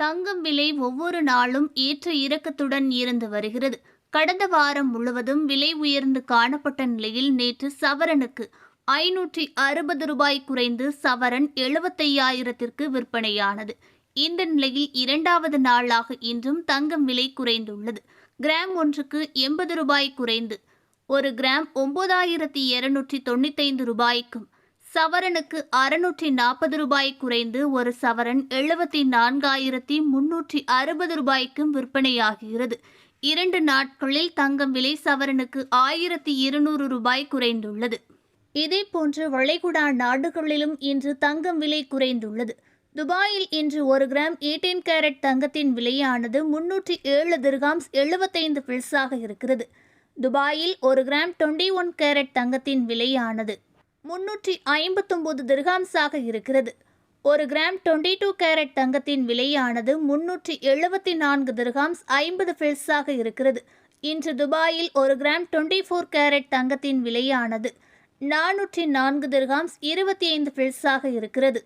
தங்கம் விலை ஒவ்வொரு நாளும் ஏற்ற இறக்கத்துடன் இருந்து வருகிறது. கடந்த வாரம் முழுவதும் விலை உயர்ந்து காணப்பட்ட நிலையில் நேற்று சவரனுக்கு ஐநூற்றி அறுபது ரூபாய் குறைந்து சவரன் எழுபத்தையாயிரத்திற்கு விற்பனையானது. இந்த நிலையில் இரண்டாவது நாளாக இன்றும் தங்கம் விலை குறைந்துள்ளது. கிராம் ஒன்றுக்கு எண்பது ரூபாய் குறைந்து ஒரு கிராம் ஒன்பதாயிரத்தி இருநூற்றி தொண்ணூத்தைந்து ரூபாய்க்கும் சவரனுக்கு அறுநூற்றி நாற்பது ரூபாய் குறைந்து ஒரு சவரன் எழுபத்தி நான்காயிரத்தி முன்னூற்றி அறுபது ரூபாய்க்கும் விற்பனையாகிறது. இரண்டு நாட்களில் தங்கம் விலை சவரனுக்கு ஆயிரத்தி இருநூறு ரூபாய் குறைந்துள்ளது. இதேபோன்று வளைகுடா நாடுகளிலும் இன்று தங்கம் விலை குறைந்துள்ளது. துபாயில் இன்று ஒரு கிராம் 18 கேரட் தங்கத்தின் விலையானது முன்னூற்றி ஏழு திர்காம்ஸ் எழுபத்தைந்து பில்ஸாக இருக்கிறது. துபாயில் ஒரு கிராம் 21 ஒன் கேரட் தங்கத்தின் விலையானது முன்னூற்றி ஐம்பத்தொம்போது திர்காம்ஸாக இருக்கிறது. ஒரு கிராம் 22 டூ கேரட் தங்கத்தின் விலையானது முன்னூற்றி எழுபத்தி நான்கு திர்காம்ஸ் ஐம்பது ஃபில்ஸாக இருக்கிறது. இன்று துபாயில் ஒரு கிராம் 24 ஃபோர் கேரட் தங்கத்தின் விலையானது நானூற்றி நான்கு திர்காம்ஸ் இருபத்தி ஐந்து ஃபில்ஸாக இருக்கிறது.